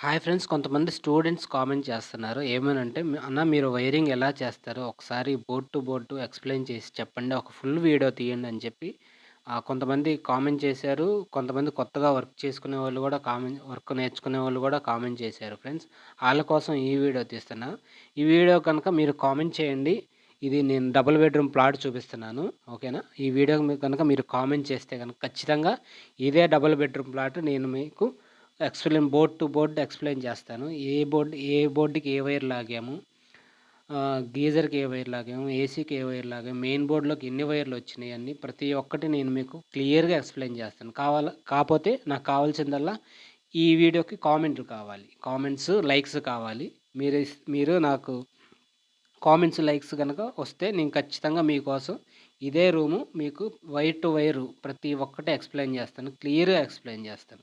Hi friends కొంతమంది students comment చేస్తున్నారు. ఏమనంటే అన్న మీరు వైరింగ్ ఎలా చేస్తారు ఒకసారి బోర్డ్ టు బోర్డు ఎక్స్ప్లెయిన్ చేసి చెప్పండి. ఒక ఫుల్ వీడియో తీయండి అని చెప్పి కొంతమంది కామెంట్ చేశారు. కొంతమంది కొత్తగా వర్క్ చేసుకునే వాళ్ళు కూడా కామెంట్ వర్క్ నేర్చుకునే వాళ్ళు కూడా కామెంట్ చేశారు ఫ్రెండ్స్. వాళ్ళ కోసం ఈ వీడియో తీస్తున్నా. ఈ వీడియో కనుక మీరు కామెంట్ చేయండి. ఇది నేను డబుల్ బెడ్రూమ్ ప్లాట్ చూపిస్తున్నాను. ఓకేనా? ఈ వీడియో కనుక మీరు కామెంట్ చేస్తే కనుక ఖచ్చితంగా ఇదే డబుల్ బెడ్రూమ్ ప్లాట్ నేను మీకు explain board to board explain చేస్తాను. ఏ బోర్డ్ ఏ బోర్డుకి ఏ వైర్ లాగాము గీజర్కి ఏ వైర్ లాగాము ఏసీకి ఏ వైర్ లాగాము మెయిన్ బోర్డులోకి ఎన్ని వైర్లు వచ్చినాయి అన్ని ప్రతి ఒక్కటి నేను మీకు క్లియర్గా ఎక్స్ప్లెయిన్ చేస్తాను. కావాల కాకపోతే నాకు కావాల్సిందల్లా ఈ వీడియోకి కామెంట్లు కావాలి. కామెంట్స్ లైక్స్ కావాలి. మీరు మీరు నాకు కామెంట్స్ లైక్స్ కనుక వస్తే నేను ఖచ్చితంగా మీకోసం ఇదే రూము మీకు వైర్ టు వైర్ ప్రతి ఒక్కటి ఎక్స్ప్లెయిన్ చేస్తాను. క్లియర్గా ఎక్స్ప్లెయిన్ చేస్తాను.